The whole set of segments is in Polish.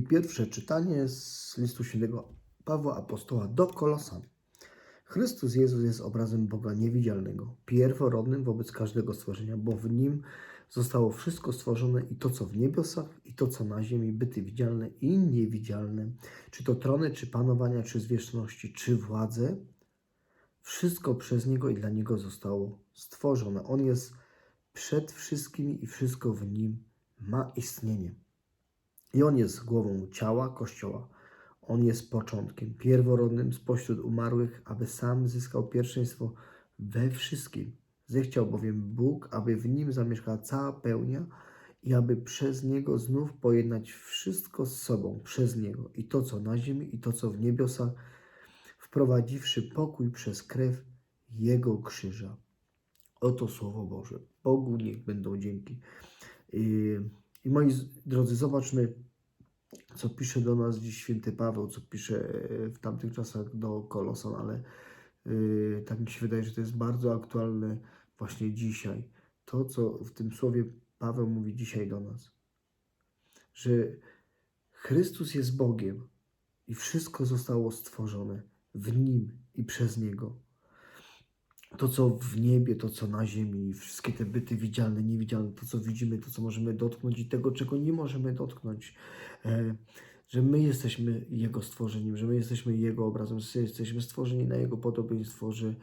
I pierwsze czytanie z listu świętego Pawła Apostoła do Kolosan. Chrystus Jezus jest obrazem Boga niewidzialnego, pierworodnym wobec każdego stworzenia, bo w Nim zostało wszystko stworzone i to, co w niebiosach, i to, co na ziemi, byty widzialne i niewidzialne, czy to trony, czy panowania, czy zwierzchności, czy władze, wszystko przez Niego i dla Niego zostało stworzone. On jest przed wszystkimi i wszystko w Nim ma istnienie. I On jest głową ciała Kościoła. On jest początkiem, pierworodnym spośród umarłych, aby sam zyskał pierwszeństwo we wszystkim. Zechciał bowiem Bóg, aby w nim zamieszkała cała pełnia i aby przez niego znów pojednać wszystko z sobą, przez niego i to, co na ziemi, i to, co w niebiosach, wprowadziwszy pokój przez krew jego krzyża. Oto Słowo Boże. Bogu niech będą dzięki. I, i moi drodzy, zobaczmy, co pisze do nas dziś święty Paweł, co pisze w tamtych czasach do Kolosan, ale yy, tak mi się wydaje, że to jest bardzo aktualne właśnie dzisiaj. To, co w tym słowie Paweł mówi dzisiaj do nas, że Chrystus jest Bogiem i wszystko zostało stworzone w Nim i przez Niego. To, co w niebie, to, co na ziemi, wszystkie te byty widzialne, niewidzialne, to, co widzimy, to, co możemy dotknąć i tego, czego nie możemy dotknąć. E, że my jesteśmy Jego stworzeniem, że my jesteśmy Jego obrazem, że jesteśmy stworzeni na Jego podobieństwo, że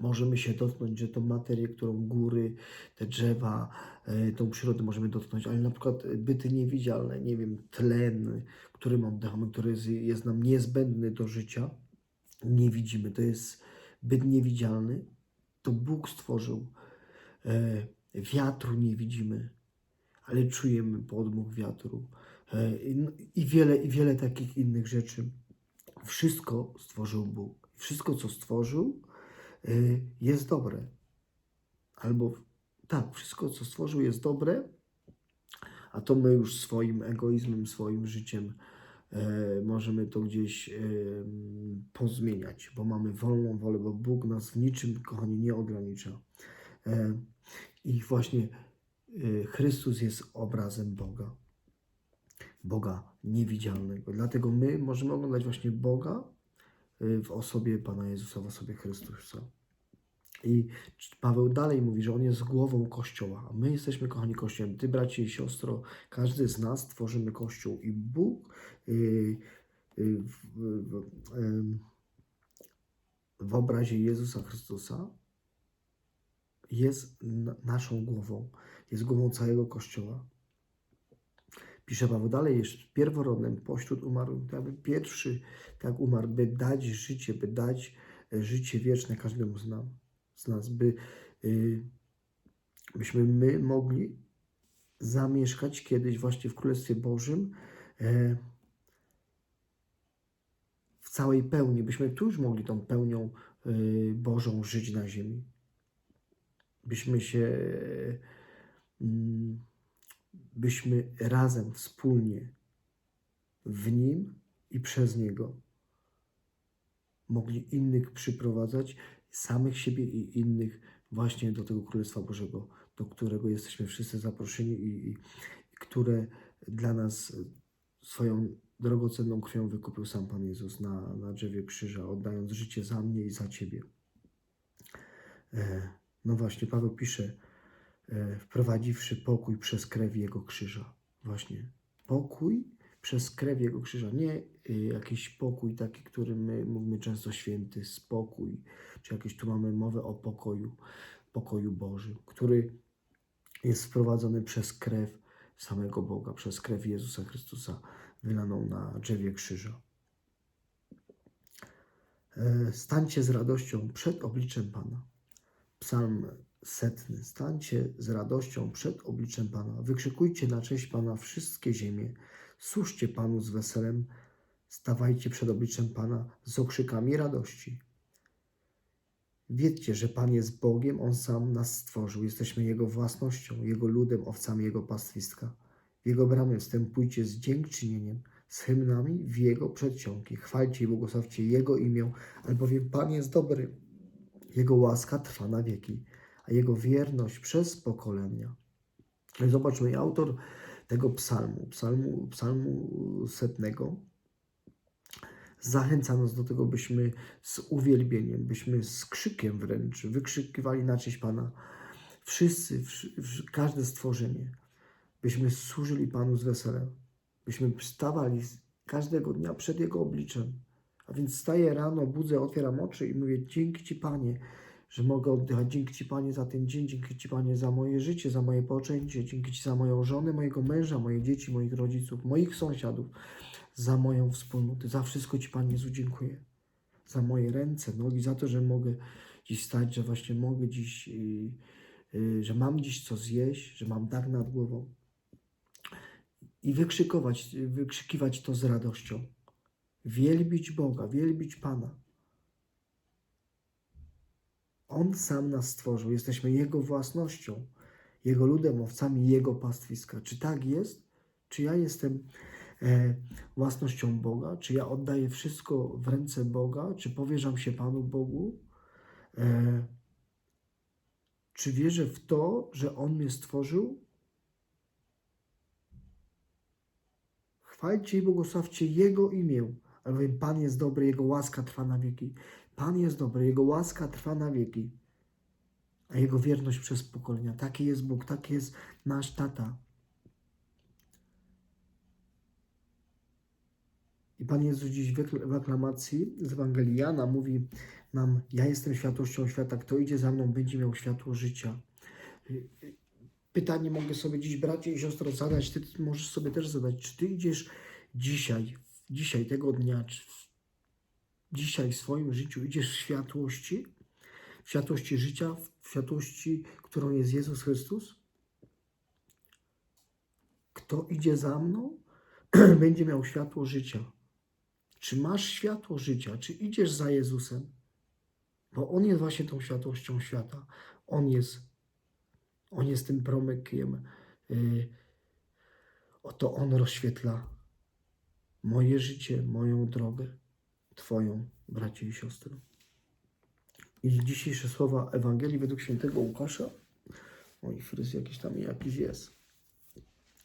możemy się dotknąć, że tą materię, którą góry, te drzewa, e, tą przyrodę możemy dotknąć, ale na przykład byty niewidzialne, nie wiem, tlen, którym oddychamy, który jest, jest nam niezbędny do życia, nie widzimy. To jest byt niewidzialny, to Bóg stworzył. E, wiatru nie widzimy, ale czujemy podmuch wiatru. E, i- wiele, i wiele takich innych rzeczy. Wszystko stworzył Bóg. Wszystko, co stworzył, e, jest dobre. Albo tak, wszystko, co stworzył, jest dobre, a to my już swoim egoizmem, swoim życiem możemy to gdzieś e, pozmieniać, bo mamy wolną wolę, bo Bóg nas w niczym, kochani, nie ogranicza. E, I właśnie e, Chrystus jest obrazem Boga. Boga niewidzialnego. Dlatego my możemy oglądać właśnie Boga w osobie Pana Jezusa, w osobie Chrystusa. I Paweł dalej mówi, że On jest głową Kościoła, a my jesteśmy, kochani, Kościołem. Ty, bracie i siostro, każdy z nas tworzymy Kościół. I Bóg y, y, w, w, obrazie Jezusa Chrystusa jest na- naszą głową, jest głową całego Kościoła. Pisze Paweł dalej, jest pierworodnym. Pośród umarłych, jakby pierwszy tak umarł, by dać życie, by dać życie wieczne każdemu z nas, z nas by, y, byśmy my mogli zamieszkać kiedyś właśnie w Królestwie Bożym e, w całej pełni, byśmy tu już mogli tą pełnią y, Bożą żyć na ziemi. Byśmy się mm, byśmy razem, wspólnie w Nim i przez Niego mogli innych przyprowadzać, samych siebie i innych właśnie do tego Królestwa Bożego, do którego jesteśmy wszyscy zaproszeni i, i, i które dla nas swoją drogocenną krwią wykupił sam Pan Jezus na, na drzewie krzyża, oddając życie za mnie i za Ciebie. E, No właśnie, Paweł pisze, e, wprowadziwszy pokój przez krew Jego krzyża. Właśnie, pokój przez krew Jego krzyża. Nie y, jakiś pokój taki, który my mówimy często święty, spokój, czy jakieś tu mamy mowę o pokoju, pokoju Bożym, który jest wprowadzony przez krew samego Boga, przez krew Jezusa Chrystusa wylaną na drzewie krzyża. E, Stańcie z radością przed obliczem Pana. Psalm setny. Stańcie z radością przed obliczem Pana. Wykrzykujcie na cześć Pana wszystkie ziemie. Służcie Panu z weselem. Stawajcie przed obliczem Pana z okrzykami radości. Wiedzcie, że Pan jest Bogiem, On sam nas stworzył. Jesteśmy Jego własnością, Jego ludem, owcami Jego pastwiska. W Jego bramy wstępujcie z dziękczynieniem, z hymnami w Jego przedsionki. Chwalcie i błogosławcie Jego imię, albowiem Pan jest dobry. Jego łaska trwa na wieki, a Jego wierność przez pokolenia. Zobaczmy, autor tego psalmu, psalmu, psalmu setnego, zachęca nas do tego, byśmy z uwielbieniem, byśmy z krzykiem wręcz wykrzykiwali na cześć Pana. Wszyscy, wszy- wszy- każde stworzenie, byśmy służyli Panu z weselem, byśmy stawali z- każdego dnia przed Jego obliczem. A więc staję rano, budzę, otwieram oczy i mówię: Dzięki Ci, Panie, że mogę oddychać. Dzięki Ci, Panie, za ten dzień. Dzięki Ci, Panie, za moje życie, za moje poczęcie. Dzięki Ci za moją żonę, mojego męża, moje dzieci, moich rodziców, moich sąsiadów, za moją wspólnotę. Za wszystko Ci, Panie Jezu, dziękuję. Za moje ręce, nogi, za to, że mogę dziś stać, że właśnie mogę dziś, yy, yy, że mam dziś co zjeść, że mam dach nad głową. I wykrzykować, wykrzykiwać to z radością. Wielbić Boga, wielbić Pana. On sam nas stworzył, jesteśmy Jego własnością, Jego ludem, owcami Jego pastwiska. Czy tak jest? Czy ja jestem e, własnością Boga? Czy ja oddaję wszystko w ręce Boga? Czy powierzam się Panu Bogu? E, czy wierzę w to, że On mnie stworzył? Chwalcie i błogosławcie Jego imię, albowiem Pan jest dobry, Jego łaska trwa na wieki. Pan jest dobry, Jego łaska trwa na wieki, a Jego wierność przez pokolenia. Taki jest Bóg, taki jest nasz tata. I Pan Jezus dziś w aklamacji z Ewangelii Jana mówi nam, ja jestem światłością świata, kto idzie za mną, będzie miał światło życia. Pytanie mogę sobie dziś, bracie i siostro, zadać, ty możesz sobie też zadać, czy ty idziesz dzisiaj, dzisiaj tego dnia, czy dzisiaj w swoim życiu idziesz w światłości, w światłości życia, w światłości, którą jest Jezus Chrystus? Kto idzie za mną, będzie miał światło życia. Czy masz światło życia? Czy idziesz za Jezusem? Bo On jest właśnie tą światłością świata. On jest, On jest tym promykiem. Yy, oto On rozświetla moje życie, moją drogę, Twoją, bracie i siostry. I dzisiejsze słowa Ewangelii według świętego Łukasza. Oj, fryz jakiś tam jakiś jest.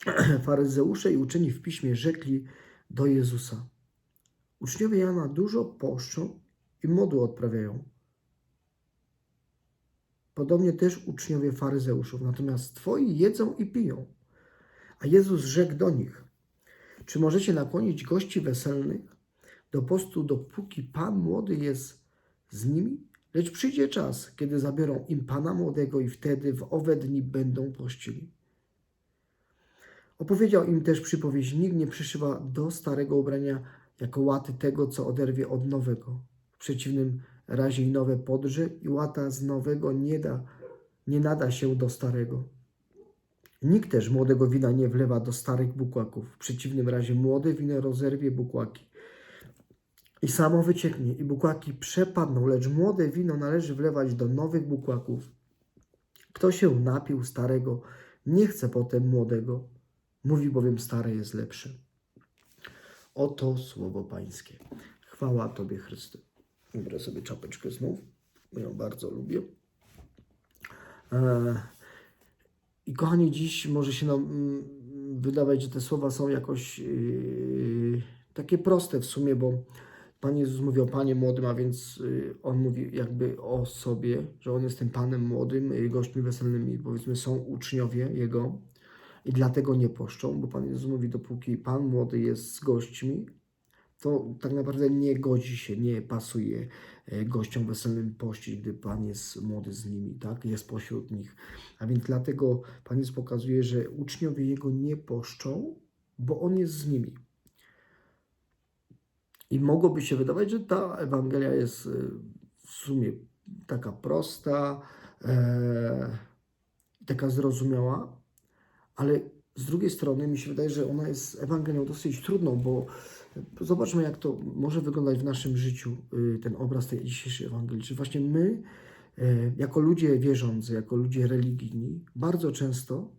Faryzeusze i uczeni w piśmie rzekli do Jezusa. Uczniowie Jana dużo poszczą i modły odprawiają. Podobnie też uczniowie faryzeuszów, natomiast twoi jedzą i piją. A Jezus rzekł do nich: Czy możecie nakłonić gości weselnych do postu, dopóki pan młody jest z nimi? Lecz przyjdzie czas, kiedy zabiorą im pana młodego, i wtedy w owe dni będą pościli. Opowiedział im też przypowieść: Nikt nie przyszywa do starego ubrania jako łaty tego, co oderwie od nowego. W przeciwnym razie i nowe podrze, i łata z nowego nie, da, nie nada się do starego. Nikt też młodego wina nie wlewa do starych bukłaków. W przeciwnym razie młode wino rozerwie bukłaki i samo wycieknie, i bukłaki przepadną, lecz młode wino należy wlewać do nowych bukłaków. Kto się napił starego, nie chce potem młodego, mówi bowiem stare jest lepsze. Oto słowo Pańskie. Chwała Tobie, Chryste. Biorę sobie czapeczkę znów, bo ją bardzo lubię. E, I kochani, dziś może się nam mm, wydawać, że te słowa są jakoś yy, takie proste w sumie, bo Pan Jezus mówi o Panie młodym, a więc yy, On mówi jakby o sobie, że On jest tym Panem młodym, yy, gośćmi weselnymi, powiedzmy są uczniowie Jego i dlatego nie poszczą, bo Pan Jezus mówi, dopóki Pan młody jest z gośćmi, to tak naprawdę nie godzi się, nie pasuje e, gościom weselnym pościć, gdy Pan jest młody z nimi, tak? Jest pośród nich. A więc dlatego Pan Jezus pokazuje, że uczniowie Jego nie poszczą, bo On jest z nimi. I mogłoby się wydawać, że ta Ewangelia jest e, w sumie taka prosta, e, taka zrozumiała, ale z drugiej strony mi się wydaje, że ona jest Ewangelią dosyć trudną, bo zobaczmy, jak to może wyglądać w naszym życiu, y, ten obraz tej dzisiejszej Ewangelii. Czy właśnie my, y, jako ludzie wierzący, jako ludzie religijni, bardzo często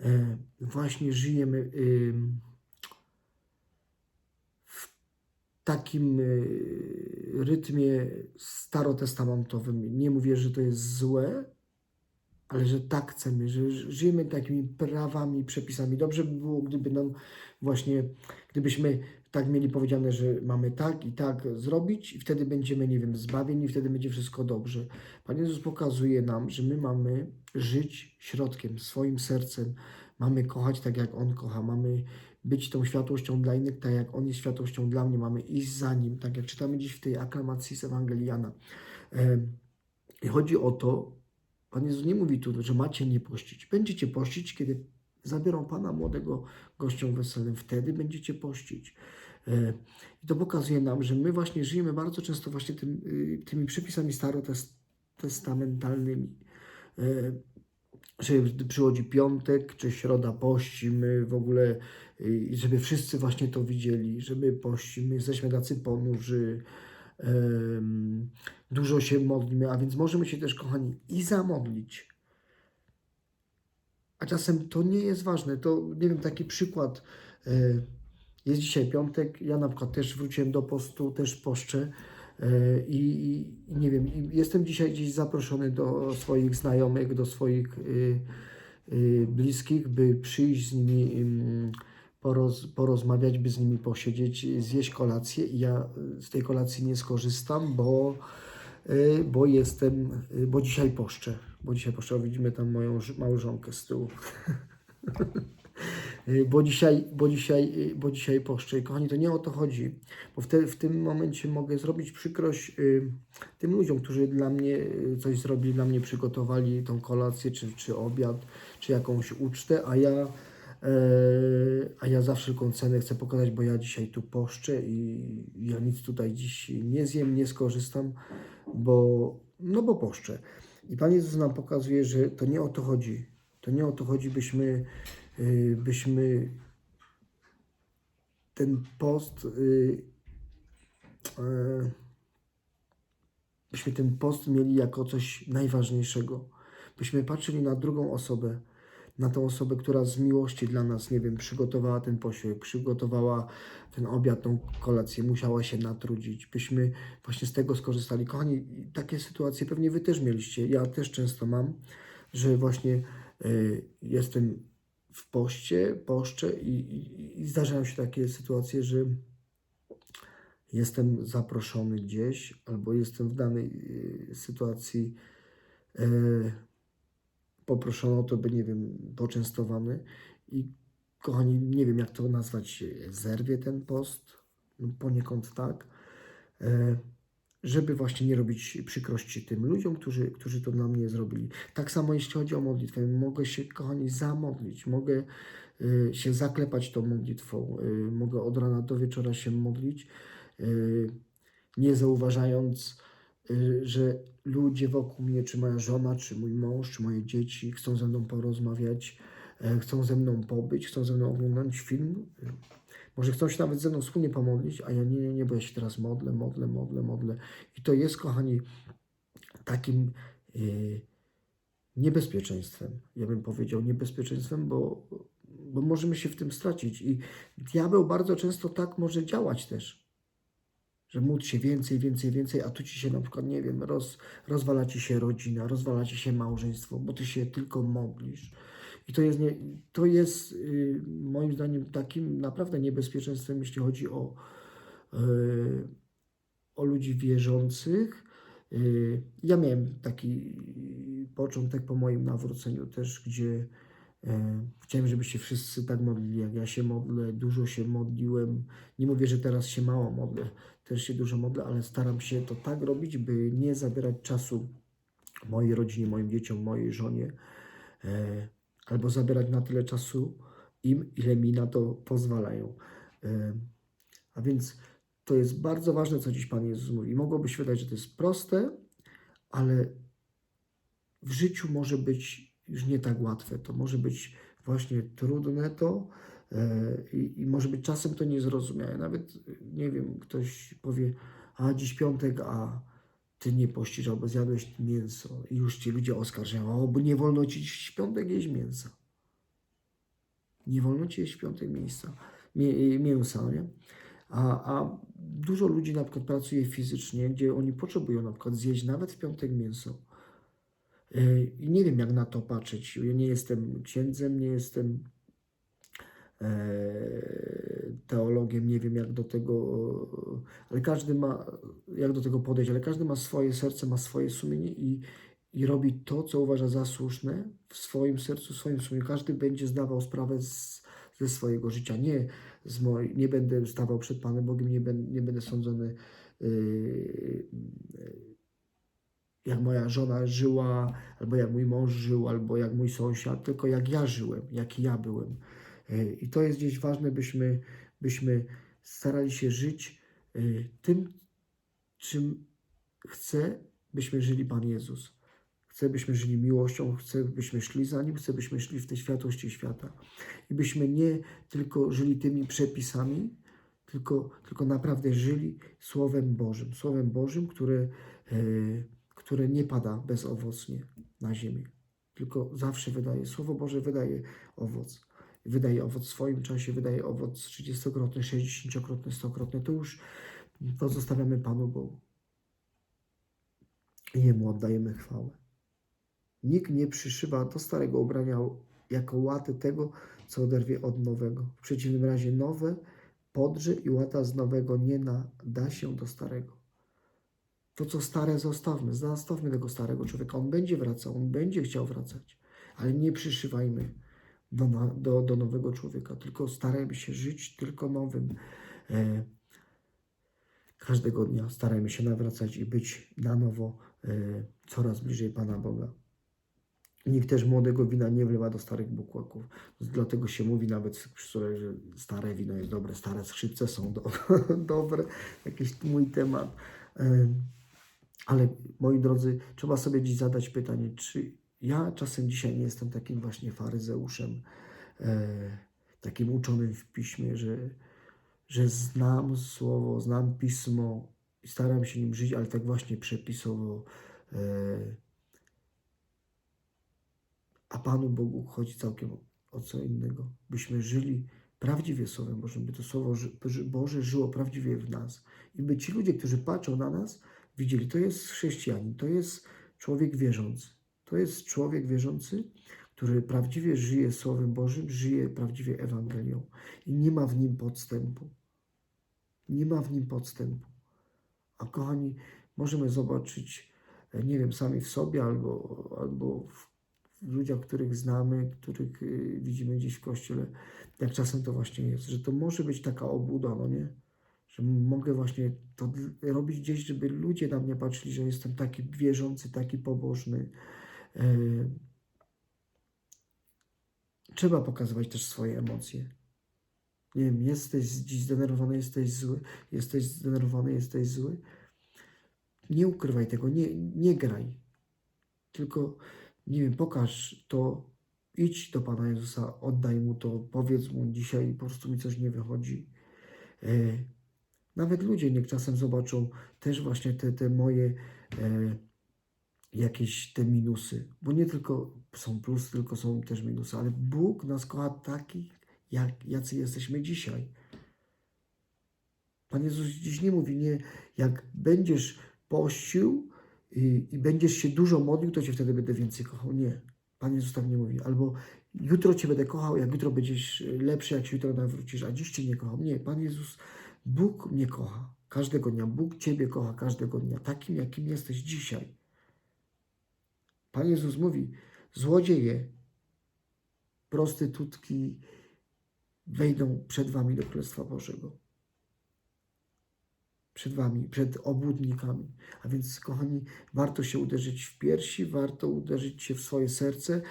y, właśnie żyjemy y, w takim y, rytmie starotestamentowym. Nie mówię, że to jest złe, ale że tak chcemy, że żyjemy takimi prawami, przepisami. Dobrze by było, gdyby nam właśnie, gdybyśmy tak mieli powiedziane, że mamy tak i tak zrobić i wtedy będziemy, nie wiem, zbawieni, wtedy będzie wszystko dobrze. Pan Jezus pokazuje nam, że my mamy żyć środkiem, swoim sercem, mamy kochać tak, jak On kocha, mamy być tą światłością dla innych, tak jak On jest światłością dla mnie, mamy iść za Nim, tak jak czytamy dziś w tej aklamacji z Ewangelii Jana. I chodzi o to, Pan Jezus nie mówi tu, że macie nie pościć. Będziecie pościć, kiedy zabiorą Pana młodego gościom weselnym. Wtedy będziecie pościć. I to pokazuje nam, że my właśnie żyjemy bardzo często właśnie tym, y, tymi przepisami starotestamentalnymi. Gdy przychodzi piątek czy środa pościmy w ogóle, y, żeby wszyscy właśnie to widzieli, żeby pościmy, jesteśmy tacy ponurzy, dużo się modlimy, a więc możemy się też, kochani, i zamodlić. A czasem to nie jest ważne. To, nie wiem, taki przykład. e, Jest dzisiaj piątek, ja na przykład też wróciłem do postu, też poszczę i, i i nie wiem, jestem dzisiaj gdzieś zaproszony do swoich znajomych, do swoich y, y, bliskich, by przyjść z nimi, poroz, porozmawiać, by z nimi posiedzieć, zjeść kolację. I ja z tej kolacji nie skorzystam, bo, y, bo jestem, bo dzisiaj poszczę, bo dzisiaj poszczę, widzimy tam moją małżonkę z tyłu. Y, Bo dzisiaj, bo, dzisiaj, y, bo dzisiaj poszczę. Kochani, to nie o to chodzi, bo w, te, w tym momencie mogę zrobić przykrość y, tym ludziom, którzy dla mnie coś zrobili, dla mnie przygotowali tą kolację, czy, czy obiad, czy jakąś ucztę, a ja, e, a ja za wszelką cenę chcę pokazać, bo ja dzisiaj tu poszczę i ja nic tutaj dziś nie zjem, nie skorzystam, bo, no bo poszczę. I Pan Jezus nam pokazuje, że to nie o to chodzi. To nie o to chodzi, byśmy, byśmy ten post, y, e, byśmy ten post mieli jako coś najważniejszego. Byśmy patrzyli na drugą osobę, na tą osobę, która z miłości dla nas, nie wiem, przygotowała ten posiłek, przygotowała ten obiad, tą kolację, musiała się natrudzić, byśmy właśnie z tego skorzystali. Kochani, takie sytuacje pewnie Wy też mieliście, ja też często mam, że właśnie y, jestem w poście, poszczę i, i, i zdarzają się takie sytuacje, że jestem zaproszony gdzieś albo jestem w danej y, sytuacji y, poproszony o to, by, nie wiem, poczęstowany. I kochani, nie wiem jak to nazwać, zerwie ten post, no poniekąd tak, e, żeby właśnie nie robić przykrości tym ludziom, którzy, którzy to dla mnie zrobili. Tak samo jeśli chodzi o modlitwę, mogę się, kochani, zamodlić, mogę y, się zaklepać tą modlitwą, y, mogę od rana do wieczora się modlić, y, nie zauważając, że ludzie wokół mnie, czy moja żona, czy mój mąż, czy moje dzieci chcą ze mną porozmawiać, chcą ze mną pobyć, chcą ze mną oglądać film. Może chcą się nawet ze mną wspólnie pomodlić, a ja nie, nie, nie, bo ja się teraz modlę, modlę, modlę, modlę. I to jest, kochani, takim y, niebezpieczeństwem. Ja bym powiedział niebezpieczeństwem, bo, bo możemy się w tym stracić. I diabeł bardzo często tak może działać też. Że módl się więcej, więcej, więcej, a tu ci się na przykład, nie wiem, roz, rozwala ci się rodzina, rozwala ci się małżeństwo, bo ty się tylko modlisz. I to jest, nie, to jest y, moim zdaniem takim naprawdę niebezpieczeństwem, jeśli chodzi o, y, o ludzi wierzących. Y, Ja miałem taki początek po moim nawróceniu też, gdzie e, chciałem, żebyście wszyscy tak modlili, jak ja się modlę, dużo się modliłem. Nie mówię, że teraz się mało modlę, też się dużo modlę, ale staram się to tak robić, by nie zabierać czasu mojej rodzinie, moim dzieciom, mojej żonie, e, albo zabierać na tyle czasu im, ile mi na to pozwalają. E, A więc to jest bardzo ważne, co dziś Pan Jezus mówi. Mogłoby się wydać, że to jest proste, ale w życiu może być już nie tak łatwe. To może być właśnie trudne to e, i, i może być czasem to niezrozumiałe. Nawet, nie wiem, ktoś powie, a dziś piątek, a ty nie pościsz, albo zjadłeś mięso i już ci ludzie oskarżają, o, bo nie wolno ci w piątek jeść mięsa. Nie wolno ci jeść w piątek mięsa, no nie? A, a dużo ludzi na przykład pracuje fizycznie, gdzie oni potrzebują na przykład zjeść nawet w piątek mięso. I nie wiem, jak na to patrzeć. Ja nie jestem księdzem, nie jestem e, teologiem, nie wiem, jak do tego, ale każdy ma, jak do tego podejść, ale każdy ma swoje serce, ma swoje sumienie i, i robi to, co uważa za słuszne w swoim sercu, w swoim sumieniu. Każdy będzie zdawał sprawę z, ze swojego życia. Nie, z moj, nie będę stawał przed Panem Bogiem, nie, ben, nie będę sądzony, yy, jak moja żona żyła, albo jak mój mąż żył, albo jak mój sąsiad, tylko jak ja żyłem, jaki ja byłem. Yy, I to jest gdzieś ważne, byśmy, byśmy starali się żyć yy, tym, czym chce, byśmy żyli Pan Jezus. Chce, byśmy żyli miłością, chce, byśmy szli za Nim, chce, byśmy szli w tej światłości świata. I byśmy nie tylko żyli tymi przepisami, tylko, tylko naprawdę żyli Słowem Bożym. Słowem Bożym, które, e, które nie pada bezowocnie na ziemię, tylko zawsze wydaje, Słowo Boże wydaje owoc. Wydaje owoc w swoim czasie, wydaje owoc 30-krotny, 60-krotny, 100-krotny. To już to zostawiamy Panu Bogu. Jemu oddajemy chwałę. Nikt nie przyszywa do starego ubrania jako łaty tego, co oderwie od nowego. W przeciwnym razie nowe podrze i łata z nowego nie nada się do starego. To, co stare, zostawmy. Zostawmy tego starego człowieka. On będzie wracał, on będzie chciał wracać, ale nie przyszywajmy do, do, do nowego człowieka, tylko starajmy się żyć tylko nowym. E, każdego dnia starajmy się nawracać i być na nowo e, coraz bliżej Pana Boga. Nikt też młodego wina nie wlewa do starych bukłaków. Dlatego się mówi nawet w kościele, że stare wino jest dobre, stare skrzypce są do, dobre. Jakiś mój temat. Em, Ale moi drodzy, trzeba sobie dziś zadać pytanie, czy ja czasem dzisiaj nie jestem takim właśnie faryzeuszem, e, takim uczonym w piśmie, że, że znam słowo, znam pismo i staram się nim żyć, ale tak właśnie przepisowo. E, a Panu Bogu chodzi całkiem o co innego. Byśmy żyli prawdziwie Słowem Bożym, by to Słowo Boże żyło prawdziwie w nas. I by ci ludzie, którzy patrzą na nas, widzieli, to jest chrześcijanin, to jest człowiek wierzący. To jest człowiek wierzący, który prawdziwie żyje Słowem Bożym, żyje prawdziwie Ewangelią i nie ma w nim podstępu. Nie ma w nim podstępu. A kochani, możemy zobaczyć, e, nie wiem, sami w sobie albo, albo w ludziach, których znamy, których y, widzimy gdzieś w kościele, jak czasem to właśnie jest, że to może być taka obłuda, no nie? Że mogę właśnie to robić gdzieś, żeby ludzie na mnie patrzyli, że jestem taki wierzący, taki pobożny. E, Trzeba pokazywać też swoje emocje. Nie wiem, jesteś dziś zdenerwowany, jesteś zły, jesteś zdenerwowany, jesteś zły. Nie ukrywaj tego, nie, nie graj. Tylko, nie wiem, pokaż to, idź do Pana Jezusa, oddaj Mu to, powiedz Mu dzisiaj, po prostu mi coś nie wychodzi. E, Nawet ludzie niech czasem zobaczą też właśnie te, te moje e, jakieś te minusy, bo nie tylko są plusy, tylko są też minusy, ale Bóg nas kocha takich, jak, jacy jesteśmy dzisiaj. Pan Jezus dziś nie mówi, nie, jak będziesz pościł i, i będziesz się dużo modlił, to cię wtedy będę więcej kochał. Nie. Pan Jezus tak nie mówi. Albo jutro cię będę kochał, jak jutro będziesz lepszy, jak się jutro nawrócisz, a dziś cię nie kocham. Nie. Pan Jezus, Bóg mnie kocha każdego dnia. Bóg ciebie kocha każdego dnia, takim, jakim jesteś dzisiaj. Pan Jezus mówi, złodzieje, prostytutki wejdą przed wami do Królestwa Bożego przed wami, przed obłudnikami. A więc, kochani, warto się uderzyć w piersi, warto uderzyć się w swoje serce,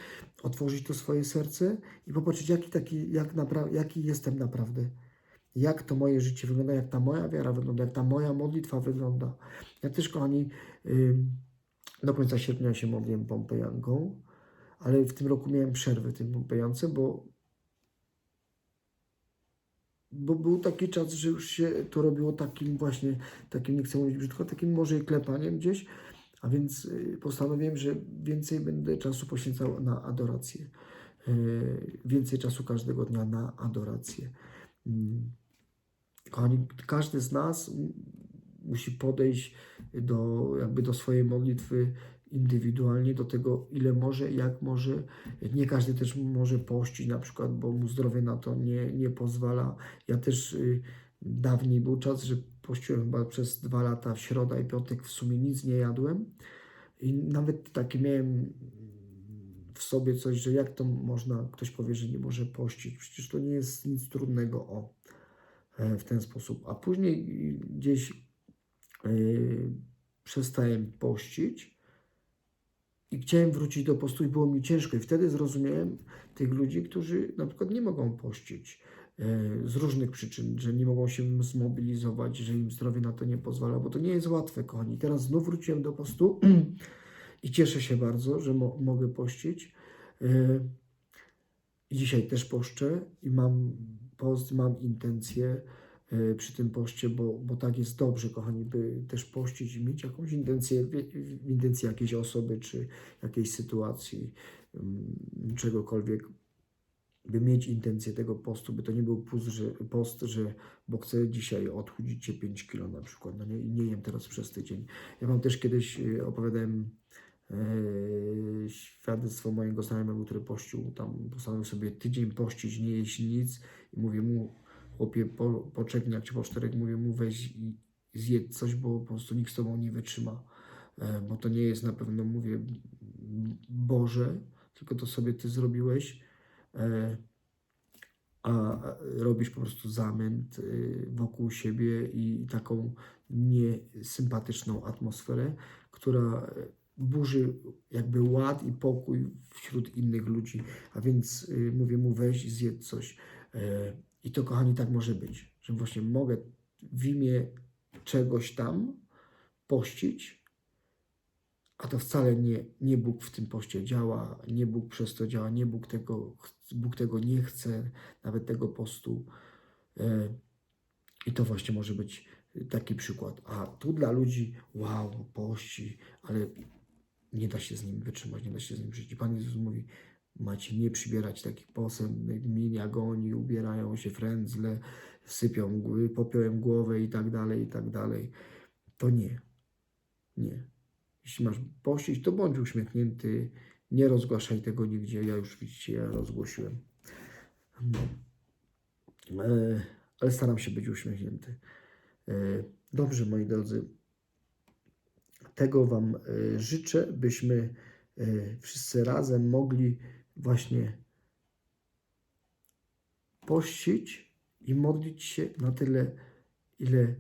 otworzyć to swoje serce i popatrzeć, jaki, taki, jak napra- jaki jestem naprawdę. Jak to moje życie wygląda, jak ta moja wiara wygląda, jak ta moja modlitwa wygląda. Ja też, kochani, do końca sierpnia się modliłem pompejanką, ale w tym roku miałem przerwę tym pompejance, bo bo był taki czas, że już się to robiło takim właśnie, takim, nie chcę mówić brzydko, takim może klepaniem gdzieś, a więc y, postanowiłem, że więcej będę czasu poświęcał na adorację. Y, Więcej czasu każdego dnia na adorację. Mm. Kochani, każdy z nas musi podejść do, jakby do swojej modlitwy indywidualnie do tego, ile może, jak może. Nie każdy też może pościć na przykład, bo mu zdrowie na to nie, nie pozwala. Ja też y, dawniej był czas, że pościłem chyba przez dwa lata w środa i piątek w sumie nic nie jadłem. I nawet takie miałem w sobie coś, że jak to można, ktoś powie, że nie może pościć. Przecież to nie jest nic trudnego o e, w ten sposób. A później gdzieś yy, przestałem pościć i chciałem wrócić do postu i było mi ciężko. I wtedy zrozumiałem tych ludzi, którzy na przykład nie mogą pościć e, z różnych przyczyn, że nie mogą się zmobilizować, że im zdrowie na to nie pozwala, bo to nie jest łatwe, kochani. Teraz znów wróciłem do postu i cieszę się bardzo, że mo mogę pościć. I dzisiaj też poszczę i mam post, mam intencję e, przy tym poście, bo, bo tak jest dobrze, kochani, by też pościć i mieć jakąś intencję, intencję jakiejś osoby czy jakiejś sytuacji, mm, czegokolwiek, by mieć intencję tego postu, by to nie był post, że, post, że bo chcę dzisiaj odchudzić się 5 kilo na przykład, no nie, nie jem teraz przez tydzień. Ja wam też kiedyś e, opowiadałem e, świadectwo mojego znajomego, który pościł, tam postanowił sobie tydzień pościć, nie jeść nic i mówię mu, chłopie, po, jak ci po czterech mówię mu, weź i zjedz coś, bo po prostu nikt z tobą nie wytrzyma, e, bo to nie jest na pewno, mówię, Boże, tylko to sobie ty zrobiłeś, e, a robisz po prostu zamęt y, wokół siebie i taką niesympatyczną atmosferę, która burzy jakby ład i pokój wśród innych ludzi. A więc mówię mu, weź zjedz coś. I to, kochani, tak może być, że właśnie mogę w imię czegoś tam pościć, a to wcale nie, nie Bóg w tym poście działa, nie Bóg przez to działa, nie Bóg tego, Bóg tego nie chce, nawet tego postu. E, I to właśnie może być taki przykład. A tu dla ludzi, wow, pości, ale nie da się z nim wytrzymać, nie da się z nim żyć. I Pan Jezus mówi, macie nie przybierać takich posępnych min, jak oni ubierają się frędzle, sypią popiołem głowę i tak dalej, i tak dalej. To nie, nie. Jeśli masz pościć, to bądź uśmiechnięty, nie rozgłaszaj tego nigdzie. Ja już widzicie, ja rozgłosiłem. No. E, ale staram się być uśmiechnięty. E, Dobrze, moi drodzy. Tego Wam e, życzę, byśmy e, wszyscy razem mogli właśnie pościć i modlić się na tyle, ile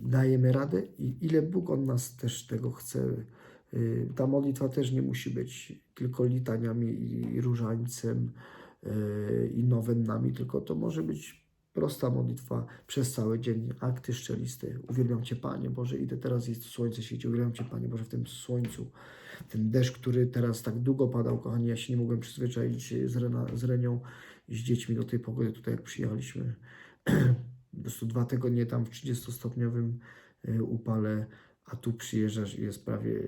dajemy radę i ile Bóg od nas też tego chce. Y, Ta modlitwa też nie musi być tylko litaniami i różańcem y, i nowennami, tylko to może być prosta modlitwa przez cały dzień, akty szczeliste. Uwielbiam Cię, Panie Boże, idę teraz jest słońce świeci, uwielbiam Cię, Panie Boże, w tym słońcu, ten deszcz, który teraz tak długo padał, kochani, ja się nie mogłem przyzwyczaić z, Rena, z Renią i z dziećmi do tej pogody tutaj, jak przyjechaliśmy. po prostu dwa tygodnie tam w 30-stopniowym y, upale, a tu przyjeżdżasz i jest prawie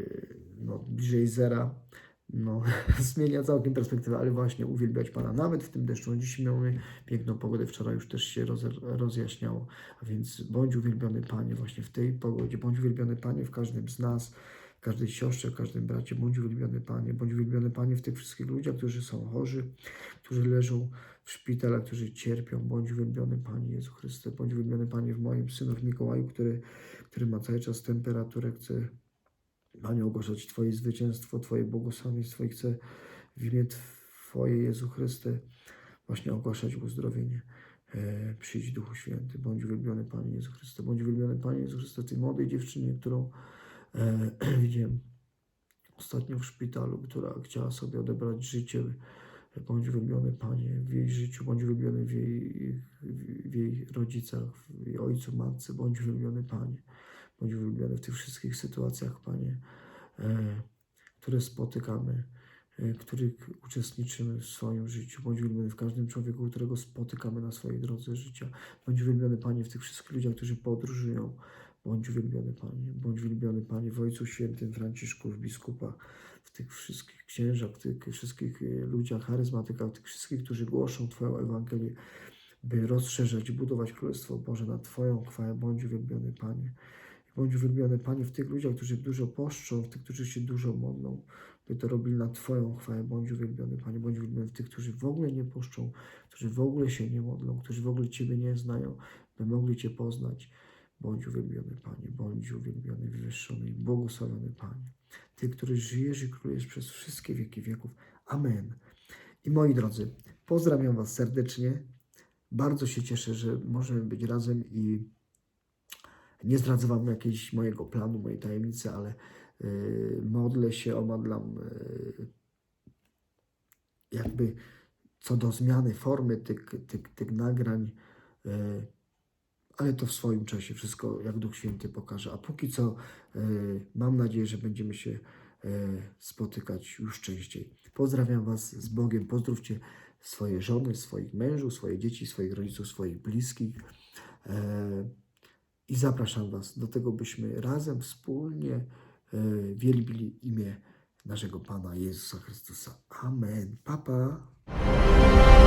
no, bliżej zera. No, zmienia całkiem perspektywę, ale właśnie uwielbiać Pana nawet w tym deszczu. No, Dziś miałem piękną pogodę, wczoraj już też się roz, rozjaśniało, a więc bądź uwielbiony Panie właśnie w tej pogodzie, bądź uwielbiony Panie w każdym z nas, każdej siostrze, każdym bracie, bądź uwielbiony Panie, bądź uwielbiony Panie w tych wszystkich ludziach, którzy są chorzy, którzy leżą w szpitalach, którzy cierpią. Bądź uwielbiony Panie Jezu Chryste, bądź uwielbiony Panie w moim synu, w Mikołaju, który, który ma cały czas temperaturę. Chcę, Panie, ogłaszać Twoje zwycięstwo, Twoje błogosławieństwo i chcę w imię Twoje Jezu Chryste właśnie ogłaszać uzdrowienie. E, przyjdź Duchu Święty, bądź uwielbiony Panie Jezu Chryste, bądź uwielbiony Panie Jezu Chryste, tej młodej dziewczynie, którą widziałem ostatnio w szpitalu, która chciała sobie odebrać życie. Bądź uwielbiony Panie w jej życiu, bądź uwielbiony w jej, w jej rodzicach, w jej ojcu, matce, bądź uwielbiony Panie. Bądź uwielbiony w tych wszystkich sytuacjach, Panie, e, które spotykamy, e, których uczestniczymy w swoim życiu. Bądź uwielbiony w każdym człowieku, którego spotykamy na swojej drodze życia. Bądź uwielbiony Panie w tych wszystkich ludziach, którzy podróżują. Bądź uwielbiony Panie, bądź uwielbiony Panie w Ojcu Świętym, Franciszku, w biskupach, w tych wszystkich księżach, w tych wszystkich e, ludziach, charyzmatykach, tych wszystkich, którzy głoszą Twoją Ewangelię, by rozszerzać, budować Królestwo Boże na Twoją chwałę. Bądź uwielbiony Panie. Bądź uwielbiony, Panie, w tych ludziach, którzy dużo poszczą, w tych, którzy się dużo modlą, by to robili na Twoją chwałę. Bądź uwielbiony, Panie, bądź uwielbiony w tych, którzy w ogóle nie poszczą, którzy w ogóle się nie modlą, którzy w ogóle Ciebie nie znają, by mogli Cię poznać. Bądź uwielbiony, Panie, bądź uwielbiony, wywyższony i błogosławiony, Panie. Ty, który żyjesz i królujesz przez wszystkie wieki wieków. Amen. I moi drodzy, pozdrawiam Was serdecznie. Bardzo się cieszę, że możemy być razem i nie zdradzę Wam jakiegoś mojego planu, mojej tajemnicy, ale y, modlę się, omadlam y, jakby co do zmiany formy tych, tych, tych nagrań, y, ale to w swoim czasie wszystko, jak Duch Święty pokaże. A póki co y, mam nadzieję, że będziemy się y, spotykać już częściej. Pozdrawiam Was z Bogiem, pozdrówcie swoje żony, swoich mężów, swoje dzieci, swoich rodziców, swoich bliskich. E, I zapraszam Was do tego, byśmy razem, wspólnie e, wielbili imię naszego Pana Jezusa Chrystusa. Amen. Papa. Pa.